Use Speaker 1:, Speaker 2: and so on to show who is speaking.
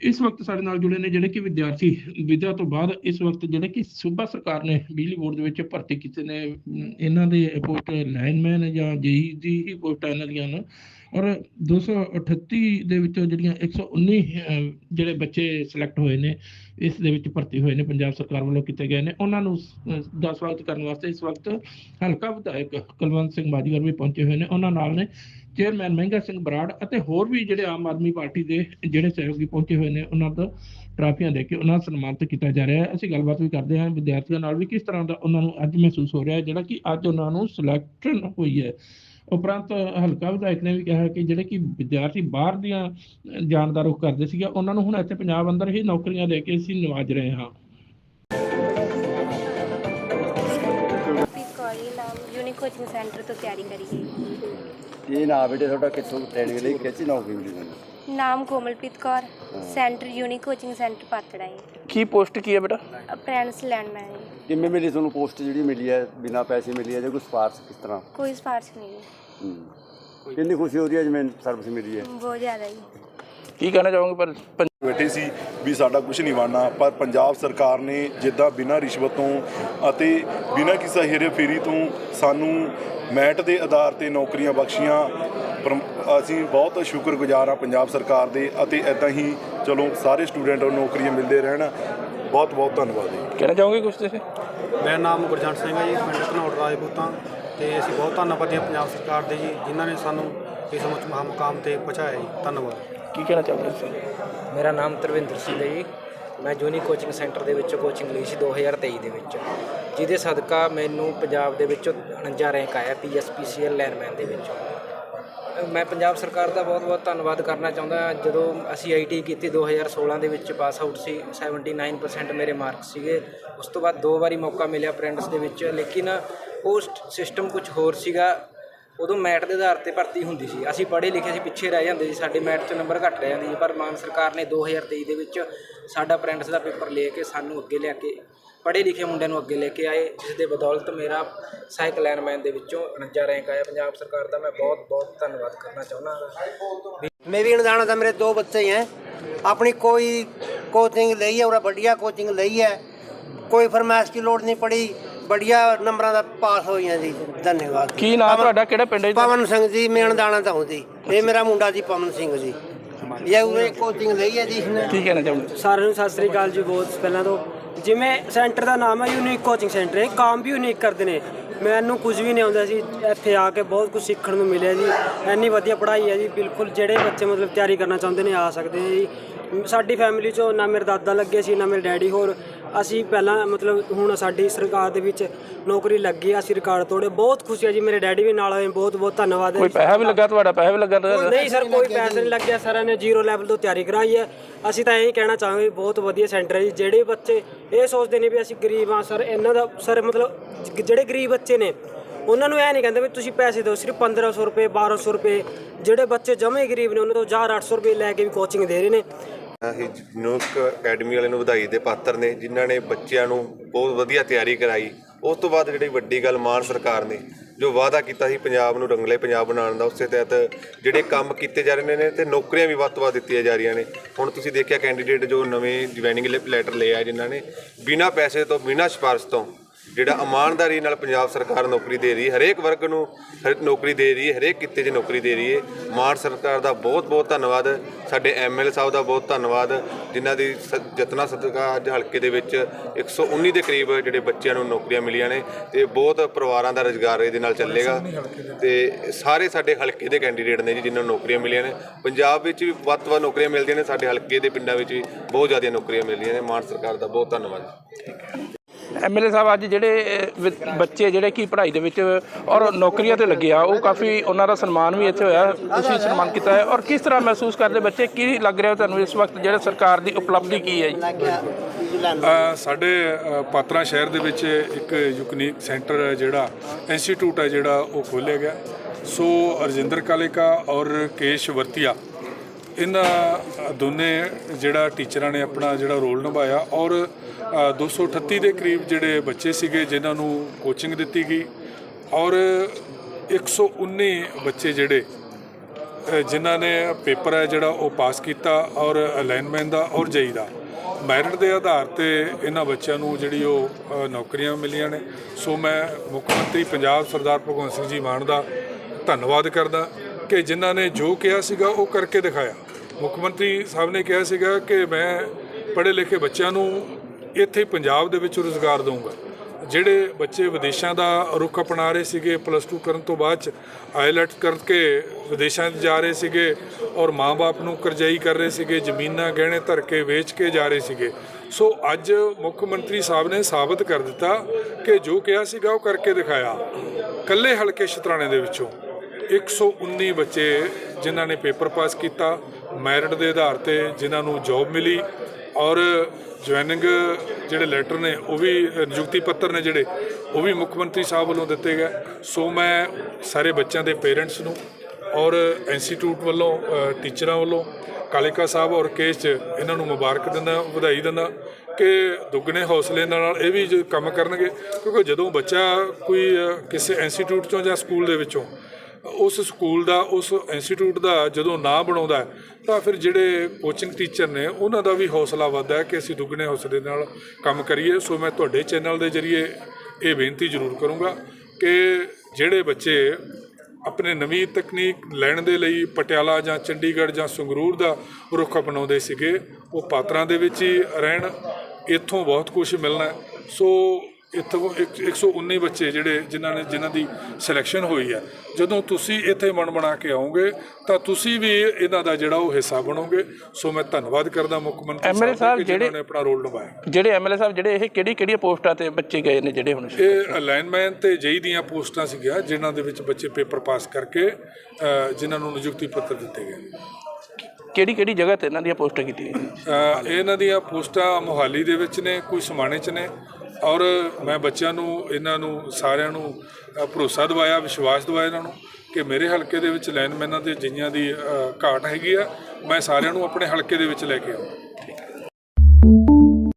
Speaker 1: ਇਸ ਵਕਤ ਸਾਡੇ ਨਾਲ ਜੁੜੇ ਨੇ ਜਿਹੜੇ ਕਿ ਵਿਦਿਆਰਥੀ ਵਿਦਿਆ ਤੋਂ ਬਾਅਦ ਇਸ ਵਕਤ ਜਿਹੜੇ ਕਿ ਸੂਬਾ ਸਰਕਾਰ ਨੇ ਬਿਜਲੀ ਬੋਰਡ ਦੇ ਵਿੱਚ ਭਰਤੀ ਕੀਤੇ ਨੇ ਅਮ, ਇਹਨਾਂ ਦੇ ਪੋਸਟ ਲਾਈਨਮੈਨ ਜਾਂ ਜੇਈ ਦੀ ਹੀ ਪੋਸਟਾਂ ਇਹਨਾਂ ਦੀਆਂ ਨੇ। ਔਰ 238 ਦੇ ਵਿੱਚੋਂ ਜਿਹੜੀਆਂ 119 ਜਿਹੜੇ ਬੱਚੇ ਸਿਲੈਕਟ ਹੋਏ ਨੇ ਇਸ ਦੇ ਵਿੱਚ ਭਰਤੀ ਹੋਏ ਨੇ ਪੰਜਾਬ ਸਰਕਾਰ ਵੱਲੋਂ ਕੀਤੇ ਗਏ ਨੇ। ਉਹਨਾਂ ਨੂੰ ਦਾ ਸਵਾਗਤ ਕਰਨ ਵਾਸਤੇ ਇਸ ਵਕਤ ਹਲਕਾ ਵਿਧਾਇਕ ਕੁਲਵੰਤ ਸਿੰਘ ਮਾਜੀਗਰ ਵੀ ਪਹੁੰਚੇ ਹੋਏ ਨੇ। ਉਹਨਾਂ ਨਾਲ ਨੇ ਚੇਅਰਮੈਨ ਮਹਿੰਗਾ ਸਿੰਘ ਬਰਾੜ ਅਤੇ ਹੋਰ ਵੀ ਜਿਹੜੇ ਆਮ ਆਦਮੀ ਪਾਰਟੀ ਦੇ ਜਿਹੜੇ ਸਹਿਯੋਗੀ ਪਹੁੰਚੇ ਹੋਏ ਨੇ, ਉਹਨਾਂ ਦਾ ਟਰਾਫੀਆਂ ਦੇ ਕੇ ਉਹਨਾਂ ਦਾ ਸਨਮਾਨਿਤ ਕੀਤਾ ਜਾ ਰਿਹਾ ਹੈ। ਅਸੀਂ ਗੱਲਬਾਤ ਵੀ ਕਰਦੇ ਹਾਂ ਵਿਦਿਆਰਥੀਆਂ ਨਾਲ ਵੀ ਕਿਸ ਤਰ੍ਹਾਂ ਦਾ ਉਹਨਾਂ ਨੂੰ ਅੱਜ ਮਹਿਸੂਸ ਹੋ ਰਿਹਾ ਹੈ, ਜਿਹੜਾ ਕਿ ਅੱਜ ਉਹਨਾਂ ਨੂੰ ਸਿਲੈਕਸ਼ਨ ਹੋਈ ਹੈ। ਉਪਰੰਤ ਹਲਕਾ ਵਿਧਾਇਕ ਨੇ ਵੀ ਕਿਹਾ ਕਿ ਜਿਹੜੇ ਕਿ ਵਿਦਿਆਰਥੀ ਬਾਹਰ ਦੀਆਂ ਜਾਣ ਦਾ ਰੁਖ ਕਰਦੇ ਸੀਗੇ, ਉਹਨਾਂ ਨੂੰ ਹੁਣ ਇੱਥੇ ਪੰਜਾਬ ਅੰਦਰ ਹੀ ਨੌਕਰੀਆਂ ਦੇ ਕੇ ਅਸੀਂ ਨਿਵਾਜ ਰਹੇ ਹਾਂ।
Speaker 2: ਕੋਚਿੰਗ ਸੈਂਟਰ ਤੋਂ ਤਿਆਰੀ ਕਰੀ
Speaker 3: ਇਹ ਨਾ ਬੇਟੇ ਤੁਹਾਡਾ ਕਿੱਥੋਂ ਟ੍ਰੇਨਿੰਗ ਲਈ ਕਿੱਥੇ ਨੌਕਰੀ ਮਿਲੀ ਤੁਹਾਨੂੰ?
Speaker 2: ਨਾਮ Komalpreet Kaur center unique coaching center Patran ਹੈ
Speaker 4: ਕੀ ਪੋਸਟ ਕੀ ਹੈ ਬੇਟਾ?
Speaker 2: ਅਪ੍ਰੈਂਟਿਸ ਲੈਂਡਮੈਨ ਜੀ।
Speaker 3: ਕਿਵੇਂ ਮਿਲੀ ਤੁਹਾਨੂੰ ਪੋਸਟ ਜਿਹੜੀ ਮਿਲੀ ਹੈ ਬਿਨਾ ਪੈਸੇ ਮਿਲੀ ਹੈ ਜਾਂ ਕੋਈ ਸਪਾਰਸ਼ ਕਿਸ ਤਰ੍ਹਾਂ?
Speaker 2: ਕੋਈ ਸਪਾਰਸ਼ ਨਹੀਂ ਜੀ।
Speaker 3: ਹੂੰ। ਕਿੰਨੀ ਖੁਸ਼ੀ ਹੋ ਰਹੀ ਹੈ ਜਿਵੇਂ ਸਰਵਿਸ ਮਿਲੀ ਹੈ?
Speaker 2: ਬਹੁਤ ਜ਼ਿਆਦਾ ਜੀ।
Speaker 4: ਕੀ ਕਹਿਣਾ ਚਾਹੋਗੇ ਪਰ ਪੰ-
Speaker 5: ਬੈਠੇ ਸੀ ਵੀ ਸਾਡਾ ਕੁਝ ਨਹੀਂ ਬਣਨਾ ਪਰ ਪੰਜਾਬ ਸਰਕਾਰ ਨੇ ਜਿੱਦਾਂ ਬਿਨਾਂ ਰਿਸ਼ਵਤ ਤੋਂ ਅਤੇ ਬਿਨਾਂ ਕਿਸੇ ਹੇਰੇ ਫੇਰੀ ਤੋਂ ਸਾਨੂੰ ਮੈਟ ਦੇ ਆਧਾਰ ਤੇ ਨੌਕਰੀਆਂ ਬਖਸ਼ੀਆਂ ਪਰਮ- ਅਸੀਂ ਬਹੁਤ ਸ਼ੁਕਰਗੁਜ਼ਾਰ ਹਾਂ ਪੰਜਾਬ ਸਰਕਾਰ ਦੇ ਅਤੇ ਐਦਾਂ ਹੀ ਚਲੋ ਸਾਰੇ ਸਟੂਡੈਂਟ ਨੂੰ ਨੌਕਰੀਆਂ ਮਿਲਦੇ ਰਹਿਣ। ਬਹੁਤ ਬਹੁਤ ਧੰਨਵਾਦ ਜੀ।
Speaker 4: ਕਹਿਣਾ ਚਾਹੋਗੇ ਕੁਝ ਤੁਸੀਂ?
Speaker 6: ਮੇਰਾ ਨਾਮ ਗੁਰਜੰਟ ਸਿੰਘ ਹੈ ਜੀ ਪਿੰਡ ਘਨੌਰ ਰਾਜਪੂਤਾਂ ਤੇ ਅਸੀਂ ਬਹੁਤ ਧੰਨਵਾਦੀ ਹਾਂ ਪੰਜਾਬ ਸਰਕਾਰ ਦੇ ਜੀ ਜਿਨ੍ਹਾਂ ਨੇ ਸਾਨੂੰ ਇਸ ਮੁਕਾਮ ਤੇ ਪਹੁੰਚਾਇਆ ਜੀ। ਧੰਨਵਾਦ।
Speaker 4: ਕੀ ਕਹਿਣਾ ਚਾਹੁੰਦੇ ਤੁਸੀਂ
Speaker 7: ਮੇਰਾ ਨਾਮ ਤਰਵਿੰਦਰ ਸਿੰਘ ਹੈ ਜੀ। ਮੈਂ ਜੂਨੀ ਕੋਚਿੰਗ ਸੈਂਟਰ ਦੇ ਵਿੱਚ ਕੋਚਿੰਗ ਲਈ ਸੀ 2023 ਦੇ ਵਿੱਚ। ਜਿਹਦੇ ਸਦਕਾ ਮੈਨੂੰ ਪੰਜਾਬ ਦੇ ਵਿੱਚੋਂ 49 ਰੈਂਕ ਆਇਆ ਪੀਐਸਪੀਸੀਐਲ ਲੈਨਮੈਨ ਦੇ ਵਿੱਚ। ਮੈਂ ਪੰਜਾਬ ਸਰਕਾਰ ਦਾ ਬਹੁਤ-ਬਹੁਤ ਧੰਨਵਾਦ ਕਰਨਾ ਚਾਹੁੰਦਾ ਜਦੋਂ ਅਸੀਂ ਆਈਟੀ ਕੀਤੀ 2016 ਦੇ ਵਿੱਚ ਪਾਸ ਆਊਟ ਸੀ 79% ਮੇਰੇ ਮਾਰਕਸ ਸੀਗੇ। ਉਸ ਤੋਂ ਬਾਅਦ ਦੋ ਵਾਰੀ ਮੌਕਾ ਮਿਲਿਆ ਅਪ੍ਰੈਂਟਿਸ ਦੇ ਵਿੱਚ। ਲੇਕਿਨ ਉਹ ਸਿਸਟਮ ਕੁਝ ਹੋਰ ਸੀਗਾ। ਉਦੋਂ ਮੈਟ ਦੇ ਆਧਾਰ ਤੇ ਭਰਤੀ ਹੁੰਦੀ ਸੀ। ਅਸੀਂ ਪੜ੍ਹੇ ਲਿਖੇ ਸੀ, ਪਿੱਛੇ ਰਹਿ ਜਾਂਦੇ ਸੀ। ਸਾਡੇ ਮੈਟ 'ਚ ਨੰਬਰ ਘੱਟ ਰਹਿ ਜਾਂਦੇ ਸੀ, ਪਰ ਮਾਨ ਸਰਕਾਰ ਨੇ 2023 ਦੇ ਵਿੱਚ ਸਾਡਾ ਅਪ੍ਰੈਂਟਿਸ ਦਾ ਪੇਪਰ ਲੈ ਕੇ ਸਾਨੂੰ ਅੱਗੇ ਲੈ ਕੇ, ਪੜ੍ਹੇ ਲਿਖੇ ਮੁੰਡਿਆਂ ਨੂੰ ਅੱਗੇ ਲੈ ਕੇ ਆਏ, ਜਿਸ ਦੇ ਬਦੌਲਤ ਮੇਰਾ ਸਾਈਕ ਲਾਈਨਮੈਨ ਦੇ ਵਿੱਚੋਂ 49 ਰੈਂਕ ਆਇਆ। ਪੰਜਾਬ ਸਰਕਾਰ ਦਾ ਮੈਂ ਬਹੁਤ ਬਹੁਤ ਧੰਨਵਾਦ ਕਰਨਾ ਚਾਹੁੰਦਾ ਹਾਂ।
Speaker 8: ਮੈਂ ਵੀ ਅਣਜਾਣਾ ਤਾਂ ਮੇਰੇ ਦੋ ਬੱਚੇ ਹੈ ਆਪਣੀ ਕੋਈ ਕੋਚਿੰਗ ਲਈ ਹੈ ਔਰ ਬੜੀਆ ਕੋਚਿੰਗ ਲਈ ਹੈ। ਕੋਈ ਫਰਮਾਇਸ਼ ਦੀ ਲੋੜ ਨਹੀਂ ਪੜੀ। ਬੜੀਆ ਨੰਬਰਾਂ ਦਾ ਪਾਸ ਹੋਈਆਂ ਜੀ ਧੰਨਵਾਦ
Speaker 4: ਕੀ ਨਾਮ ਤੁਹਾਡਾ? ਕਿਹੜਾ ਪਿੰਡ ਹੈ
Speaker 8: ਪਵਨ ਸਿੰਘ ਜੀ ਮੇਨਦਾਣਾ ਤੋਂ ਜੀ। ਇਹ ਮੇਰਾ ਮੁੰਡਾ ਜੀ ਪਵਨ ਸਿੰਘ ਜੀ। ਇਹ ਉਰੇ ਕੋਚਿੰਗ ਲਈ ਹੈ ਜੀ ਇਸਨੇ
Speaker 4: ਕੀ ਕਹਿਣਾ ਚਾਹੁੰਦੇ
Speaker 9: ਸਾਰਿਆਂ ਨੂੰ ਸਤਿ ਸ੍ਰੀ ਅਕਾਲ ਜੀ ਬਹੁਤ ਪਹਿਲਾਂ ਤੋਂ। ਜਿਵੇਂ ਸੈਂਟਰ ਦਾ ਨਾਮ ਹੈ ਯੂਨੀਕ ਕੋਚਿੰਗ ਸੈਂਟਰ ਇਹ ਕੰਮ ਵੀ ਯੂਨੀਕ ਕਰਦੇ ਨੇ। ਮੈਨੂੰ ਕੁਝ ਵੀ ਨਹੀਂ ਆਉਂਦਾ ਸੀ ਇੱਥੇ ਆ ਕੇ ਬਹੁਤ ਕੁਝ ਸਿੱਖਣ ਨੂੰ ਮਿਲਿਆ ਜੀ। ਇੰਨੀ ਵਧੀਆ ਪੜ੍ਹਾਈ ਹੈ ਜੀ ਬਿਲਕੁਲ ਜਿਹੜੇ ਬੱਚੇ ਮਤਲਬ ਤਿਆਰੀ ਕਰਨਾ ਚਾਹੁੰਦੇ ਨੇ ਆ ਸਕਦੇ ਜੀ। ਸਾਡੀ ਫੈਮਿਲੀ ਚੋਂ ਨਾ ਮੇਰੇ ਦਾਦਾ ਲੱਗੇ ਸੀ ਨਾ ਮੇਰੇ ਡੈਡੀ ਹੋਰ। ਅਸੀਂ ਪਹਿਲਾਂ ਮਤਲਬ ਹੁਣ ਸਾਡੀ ਸਰਕਾਰ ਦੇ ਵਿੱਚ ਨੌਕਰੀ ਲੱਗੀ ਅਸੀਂ ਰਿਕਾਰਡ ਤੋੜੇ। ਬਹੁਤ ਖੁਸ਼ੀ ਹੈ ਜੀ ਮੇਰੇ ਡੈਡੀ ਵੀ ਨਾਲ ਆਏ ਬਹੁਤ ਬਹੁਤ ਧੰਨਵਾਦ ਹੈ
Speaker 4: ਕੋਈ ਪੈਸਾ ਵੀ ਲੱਗਾ ਤੁਹਾਡਾ? ਪੈਸਾ ਵੀ ਲੱਗਾ ਤੁਹਾਡਾ?
Speaker 9: ਨਹੀਂ ਸਰ ਕੋਈ ਪੈਸਾ ਨਹੀਂ ਲੱਗਿਆ ਸਰਾਂ ਨੇ ਜ਼ੀਰੋ ਲੈਵਲ ਤੋਂ ਤਿਆਰੀ ਕਰਾਈ ਹੈ। ਅਸੀਂ ਤਾਂ ਇਹ ਕਹਿਣਾ ਚਾਹਾਂਗੇ ਵੀ ਬਹੁਤ ਵਧੀਆ ਸੈਂਟਰ ਹੈ ਜੀ। ਜਿਹੜੇ ਬੱਚੇ ਇਹ ਸੋਚਦੇ ਨੇ ਵੀ ਅਸੀਂ ਗਰੀਬ ਹਾਂ ਸਰ ਇਹਨਾਂ ਦਾ ਸਰ ਮਤਲਬ ਜ- ਜਿਹੜੇ ਗਰੀਬ ਬੱਚੇ ਨੇ ਉਹਨਾਂ ਨੂੰ ਇਹ ਨਹੀਂ ਕਹਿੰਦੇ ਵੀ ਤੁਸੀਂ ਪੈਸੇ ਦਿਓ ਸਿਰਫ 1500 ਰੁਪਏ 1200 ਰੁਪਏ। ਜਿਹੜੇ ਬੱਚੇ ਜਮੇ ਗਰੀਬ ਨੇ ਉਹਨਾਂ ਤੋਂ 1800 ਰੁਪਏ ਲੈ ਕੇ ਵੀ ਕੋਚਿੰਗ ਦੇ ਰਹੇ ਨੇ।
Speaker 10: ਅਸੀਂ ਨੂਕ ਅਕੈਡਮੀ ਵਾਲਿਆਂ ਨੂੰ ਵਧਾਈ ਦੇ ਪਾਤਰ ਨੇ, ਜਿਨ੍ਹਾਂ ਨੇ ਬੱਚਿਆਂ ਨੂੰ ਬਹੁਤ ਵਧੀਆ ਤਿਆਰੀ ਕਰਾਈ। ਉਸ ਤੋਂ ਬਾਅਦ ਜਿਹੜੀ ਵੱਡੀ ਗੱਲ ਮਾਨ ਸਰਕਾਰ ਨੇ, ਜੋ ਵਾਅਦਾ ਕੀਤਾ ਸੀ ਪੰਜਾਬ ਨੂੰ ਰੰਗਲੇ ਪੰਜਾਬ ਬਣਾਉਣ ਦਾ, ਉਸੇ ਤਹਿਤ ਜਿਹੜੇ ਕੰਮ ਕੀਤੇ ਜਾ ਰਹੇ ਨੇ ਤੇ ਨੌਕਰੀਆਂ ਵੀ ਵੱਧ ਤੋਂ ਵੱਧ ਦਿੱਤੀਆਂ ਜਾ ਰਹੀਆਂ ਨੇ। ਹੁਣ ਤੁਸੀਂ ਦੇਖਿਆ ਕੈਂਡੀਡੇਟ ਜੋ ਨਵੇਂ ਜੁਆਇਨਿੰਗ ਲੈਟਰ ਲਿਆ ਜਿਨ੍ਹਾਂ ਨੇ, ਬਿਨਾਂ ਪੈਸੇ ਤੋਂ, ਬਿਨਾਂ ਸਿਫਾਰਿਸ਼ ਤੋਂ ਜਿਹੜਾ ਇਮਾਨਦਾਰੀ ਨਾਲ ਪੰਜਾਬ ਸਰਕਾਰ ਨੌਕਰੀ ਦੇ ਰਹੀ ਹੈ ਹਰੇਕ ਵਰਗ ਨੂੰ ਨੌਕਰੀ ਦੇ ਰਹੀ ਹੈ ਹਰੇਕ ਕਿੱਤੇ 'ਚ ਨੌਕਰੀ ਦੇ ਰਹੀ ਹੈ। ਮਾਨ ਸਰਕਾਰ ਦਾ ਬਹੁਤ ਬਹੁਤ ਧੰਨਵਾਦ। ਸਾਡੇ ਐਮਐਲ ਸਾਹਿਬ ਦਾ ਬਹੁਤ ਧੰਨਵਾਦ ਜਿਨ੍ਹਾਂ ਦੀ ਯਤਨਾਂ ਸਦਕਾ ਅੱਜ ਹਲਕੇ ਦੇ ਵਿੱਚ 119 ਦੇ ਕਰੀਬ ਜਿਹੜੇ ਬੱਚਿਆਂ ਨੂੰ ਨੌਕਰੀਆਂ ਮਿਲੀਆਂ ਨੇ ਤੇ ਬਹੁਤ ਪਰਿਵਾਰਾਂ ਦਾ ਰੁਜ਼ਗਾਰ ਇਹਦੇ ਨਾਲ ਚੱਲੇਗਾ। ਤੇ ਸਾਰੇ ਸਾਡੇ ਹਲਕੇ ਦੇ ਕੈਂਡੀਡੇਟ ਨੇ ਜੀ ਜਿਨ੍ਹਾਂ ਨੂੰ ਨੌਕਰੀਆਂ ਮਿਲੀਆਂ ਨੇ। ਪੰਜਾਬ ਵਿੱਚ ਵੀ ਵੱਧ ਤੋਂ ਵੱਧ ਨੌਕਰੀਆਂ ਮਿਲਦੀਆਂ ਨੇ ਸਾਡੇ ਹਲਕੇ ਦੇ ਪਿੰਡਾਂ ਵਿੱਚ ਵੀ ਬਹੁਤ ਜ਼ਿਆਦਾ ਨੌਕਰੀਆਂ ਮਿਲਦੀਆਂ ਨੇ। ਮਾਨ ਸਰਕਾਰ ਦਾ ਬਹੁਤ ਧੰਨਵਾਦ।
Speaker 4: ਐਮਐਲਏ ਸਾਹਿਬ ਅੱਜ ਜਿਹੜੇ ਵਿ- ਬੱਚੇ ਜਿਹੜੇ ਕਿ ਪੜ੍ਹਾਈ ਦੇ ਵਿੱਚ ਔਰ ਨੌਕਰੀਆਂ ਤੇ ਲੱਗੇ ਆ ਉਹ ਕਾਫੀ ਉਹਨਾਂ ਦਾ ਸਨਮਾਨ ਵੀ ਇੱਥੇ ਹੋਇਆ ਤੁਸੀਂ ਸਨਮਾਨ ਕੀਤਾ ਹੈ। ਔਰ ਕਿਸ ਤਰ੍ਹਾਂ ਮਹਿਸੂਸ ਕਰਦੇ ਬੱਚੇ? ਕੀ ਲੱਗ ਰਿਹਾ ਤੁਹਾਨੂੰ ਇਸ ਵਕਤ ਜਿਹੜੇ ਸਰਕਾਰ ਦੀ ਉਪਲਬਧੀ ਕੀ ਹੈ ਜੀ?
Speaker 11: ਅ, ਸਾਡੇ ਅ, ਪਾਤਰਾ ਸ਼ਹਿਰ ਦੇ ਵਿੱਚ ਇੱਕ ਯੂਕਨੀਕ ਸੈਂਟਰ ਹੈ ਜਿਹੜਾ ਇੰਸਟੀਚਿਊਟ ਹੈ ਜਿਹੜਾ ਉਹ ਖੋਲ੍ਹਿਆ ਗਿਆ। ਸੋ ਰਜਿੰਦਰ ਕਾਲੇਕਾ ਔਰ ਕੇਸ਼ ਵਰਤੀਆ ਇਹਨਾਂ ਦੋਨੇ ਜਿਹੜਾ ਟੀਚਰਾਂ ਨੇ ਆਪਣਾ ਜਿਹੜਾ ਰੋਲ ਨਿਭਾਇਆ ਔਰ ਅ, 238 ਦੇ ਕਰੀਬ ਜਿਹੜੇ ਬੱਚੇ ਸੀਗੇ ਜਿਨ੍ਹਾਂ ਨੂੰ ਕੋਚਿੰਗ ਦਿੱਤੀ ਗਈ ਔਰ 119 ਬੱਚੇ ਜਿਹੜੇ ਜਿਨ੍ਹਾਂ ਨੇ ਪੇਪਰ ਹੈ ਜਿਹੜਾ ਉਹ ਪਾਸ ਕੀਤਾ ਔਰ ਅਲਾਈਨਮੈਂਟ ਦਾ ਔਰ ਜਈ ਦਾ। ਮੈਰਿਟ ਦੇ ਆਧਾਰ ਤੇ ਇਹਨਾਂ ਬੱਚਿਆਂ ਨੂੰ ਜਿਹੜੀ ਉਹ ਨੌਕਰੀਆਂ ਮਿਲੀਆਂ ਨੇ। ਸੋ ਮੈਂ ਮੁੱਖ ਮੰਤਰੀ ਪੰਜਾਬ ਸਰਦਾਰ ਭਗਵੰਤ ਸਿੰਘ ਜੀ ਮਾਨ ਦਾ ਧੰਨਵਾਦ ਕਰਦਾ। ਕਿ ਜਿਨ੍ਹਾਂ ਨੇ ਜੋ ਕਿਹਾ ਸੀਗਾ ਉਹ ਕਰਕੇ ਦਿਖਾਇਆ। ਮੁੱਖ ਮੰਤਰੀ ਸਾਹਿਬ ਨੇ ਕਿਹਾ ਸੀਗਾ ਕਿ ਮੈਂ ਪੜ੍ਹੇ ਲਿਖੇ ਬੱਚਿਆਂ ਨੂੰ ਇੱਥੇ ਪੰਜਾਬ ਦੇ ਵਿੱਚ ਰੁਜ਼ਗਾਰ ਦਊਂਗਾ। ਜਿਹੜੇ ਬੱਚੇ ਵਿਦੇਸ਼ਾਂ ਦਾ ਰੁਖ ਅਪਣਾ ਰਹੇ ਸੀਗੇ ਪਲੱਸ 2 ਕਰਨ ਤੋਂ ਬਾਅਦ ਚ ਆਈਲੈਟ ਕਰਕੇ ਵਿਦੇਸ਼ਾਂ 'ਚ ਜਾ ਰਹੇ ਸੀਗੇ ਔਰ ਮਾਂ-ਬਾਪ ਨੂੰ ਕਰਜ਼ਾਈ ਕਰ ਰਹੇ ਸੀਗੇ, ਜ਼ਮੀਨਾਂ ਗਹਿਣੇ ਧਰ ਕੇ ਵੇਚ ਕੇ ਜਾ ਰਹੇ ਸੀਗੇ। ਸੋ ਅੱਜ ਮੁੱਖ ਮੰਤਰੀ ਸਾਹਿਬ ਨੇ ਸਾਬਤ ਕਰ ਦਿੱਤਾ ਕਿ ਜੋ ਕਿਹਾ ਸੀਗਾ ਉਹ ਕਰਕੇ ਦਿਖਾਇਆ। ਕੱਲੇ ਹਲਕੇ ਸ਼ਤਰਾਣੇ ਦੇ ਵਿੱਚੋਂ 119 ਬੱਚੇ ਜਿਨ੍ਹਾਂ ਨੇ ਪੇਪਰ ਪਾਸ ਕੀਤਾ, ਮੈਰਿਟ ਦੇ ਆਧਾਰ ਤੇ ਜਿਨ੍ਹਾਂ ਨੂੰ ਜੌਬ ਮਿਲੀ ਔਰ ਜੁਆਇਨਿੰਗ ਜਿਹੜੇ ਲੈਟਰ ਨੇ, ਉਹ ਵੀ, ਨਿਯੁਕਤੀ ਪੱਤਰ ਨੇ ਜਿਹੜੇ, ਉਹ ਵੀ ਮੁੱਖ ਮੰਤਰੀ ਸਾਹਿਬ ਵੱਲੋਂ ਦਿੱਤੇ ਗਏ। ਸੋ ਮੈਂ ਸਾਰੇ ਬੱਚਿਆਂ ਦੇ ਪੇਰੈਂਟਸ ਨੂੰ ਔਰ ਇੰਸਟੀਚਿਊਟ ਵੱਲੋਂ ਟੀਚਰਾਂ ਵੱਲੋਂ, ਕਾਲਿਕਾ ਸਾਹਿਬ ਔਰ ਕੇਸ 'ਚ ਇਹਨਾਂ ਨੂੰ ਮੁਬਾਰਕ ਦਿੰਦਾ, ਵਧਾਈ ਦਿੰਦਾ ਕਿ ਦੁੱਗਣੇ ਹੌਸਲੇ ਨਾਲ ਇਹ ਵੀ ਕੰਮ ਕਰਨਗੇ। ਕਿਉਂਕਿ ਜਦੋਂ ਬੱਚਾ ਕੋਈ ਕਿਸੇ ਇੰਸਟੀਚਿਊਟ ਚੋਂ ਜਾਂ ਸਕੂਲ ਦੇ ਵਿੱਚੋਂ ਉਸ ਸਕੂਲ ਦਾ, ਉਸ ਇੰਸਟੀਚਿਊਟ ਦਾ ਜਦੋਂ ਨਾਂ ਬਣਾਉਂਦਾ ਤਾਂ ਫਿਰ ਜਿਹੜੇ ਕੋਚਿੰਗ ਟੀਚਰ ਨੇ, ਉਹਨਾਂ ਦਾ ਵੀ ਹੌਸਲਾ ਵੱਧਦਾ ਕਿ ਅਸੀਂ ਦੁੱਗਣੇ ਹੌਸਲੇ ਨਾਲ ਕੰਮ ਕਰੀਏ। ਸੋ ਮੈਂ ਤੁਹਾਡੇ ਚੈਨਲ ਦੇ ਜ਼ਰੀਏ ਇਹ ਬੇਨਤੀ ਜ਼ਰੂਰ ਕਰੂੰਗਾ ਕਿ ਜਿਹੜੇ ਬੱਚੇ ਆਪਣੇ ਨਵੀਂ ਤਕਨੀਕ ਲੈਣ ਦੇ ਲਈ ਪਟਿਆਲਾ ਜਾਂ ਚੰਡੀਗੜ੍ਹ ਜਾਂ ਸੰਗਰੂਰ ਦਾ ਰੁਖ ਅਪਣਾਉਂਦੇ ਸੀਗੇ, ਉਹ ਪਾਤਰਾਂ ਦੇ ਵਿੱਚ ਹੀ ਰਹਿਣ, ਇੱਥੋਂ ਬਹੁਤ ਕੁਝ ਮਿਲਣਾ ਸੋ ਇੱਥੋਂ ਇੱਕ- 119 ਬੱਚੇ ਜਿਹੜੇ ਜਿਨ੍ਹਾਂ ਨੇ ਜਿਨ੍ਹਾਂ ਦੀ ਸਿਲੈਕਸ਼ਨ ਹੋਈ ਹੈ। ਜਦੋਂ ਤੁਸੀਂ ਇੱਥੇ ਮਨ ਬਣਾ ਕੇ ਆਓਗੇ ਤਾਂ ਤੁਸੀਂ ਵੀ ਇਹਨਾਂ ਦਾ ਜਿਹੜਾ ਉਹ ਹਿੱਸਾ ਬਣੋਗੇ। ਸੋ ਮੈਂ ਧੰਨਵਾਦ ਕਰਦਾ ਮੁੱਖ ਮੰਤਰੀ ਸਾਹਿਬ
Speaker 4: ਸਾਹਿਬ ਜਿਹੜੇ-
Speaker 11: ਨੇ ਆਪਣਾ ਰੋਲ ਨਿਭਾਇਆ।
Speaker 4: ਜਿਹੜੇ ਐਮਐਲਏ ਸਾਹਿਬ ਜਿਹੜੇ ਇਹ ਕਿਹੜੀ ਕਿਹੜੀਆਂ ਪੋਸਟਾਂ ਤੇ ਬੱਚੇ ਗਏ ਨੇ ਜਿਹੜੇ ਹੁਣ
Speaker 11: ਇਹ ਅਲਾਈਨਮੈਂਟ ਤੇ ਜਈ ਦੀਆਂ ਪੋਸਟਾਂ ਸੀਗੀਆਂ ਜਿਨ੍ਹਾਂ ਦੇ ਵਿੱਚ ਬੱਚੇ ਪੇਪਰ ਪਾਸ ਕਰਕੇ ਜਿਨ੍ਹਾਂ ਨੂੰ ਨਿਯੁਕਤੀ ਪੱਤਰ ਦਿੱਤੇ ਗਏ
Speaker 4: ਕਿਹੜੀ ਕਿਹੜੀ ਜਗ੍ਹਾ ਤੇ ਇਹਨਾਂ ਦੀਆਂ ਪੋਸਟਾਂ ਕੀਤੀਆਂ
Speaker 11: ਇਹਨਾਂ ਦੀਆਂ ਪੋਸਟਾਂ ਮੋਹਾਲੀ ਦੇ ਵਿੱਚ ਨੇ ਕੋਈ ਸਮਾਣੇ 'ਚ ਨੇ। ਔਰ ਮੈਂ ਬੱਚਿਆਂ ਨੂੰ, ਇਹਨਾਂ ਨੂੰ, ਸਾਰਿਆਂ ਨੂੰ ਭਰੋਸਾ ਦਿਵਾਇਆ, ਵਿਸ਼ਵਾਸ ਦਿਵਾਇਆ ਇਹਨਾਂ ਨੂੰ ਕਿ ਮੇਰੇ ਹਲਕੇ ਦੇ ਵਿੱਚ ਲਾਈਨਮੈਨਾਂ ਦੇ ਜਿੰਨਿਆਂ ਦੀ ਘਾਟ ਹੈਗੀ ਆ, ਮੈਂ ਸਾਰਿਆਂ ਨੂੰ ਆਪਣੇ ਹਲਕੇ ਦੇ ਵਿੱਚ ਲੈ ਕੇ ਆਉਂਗਾ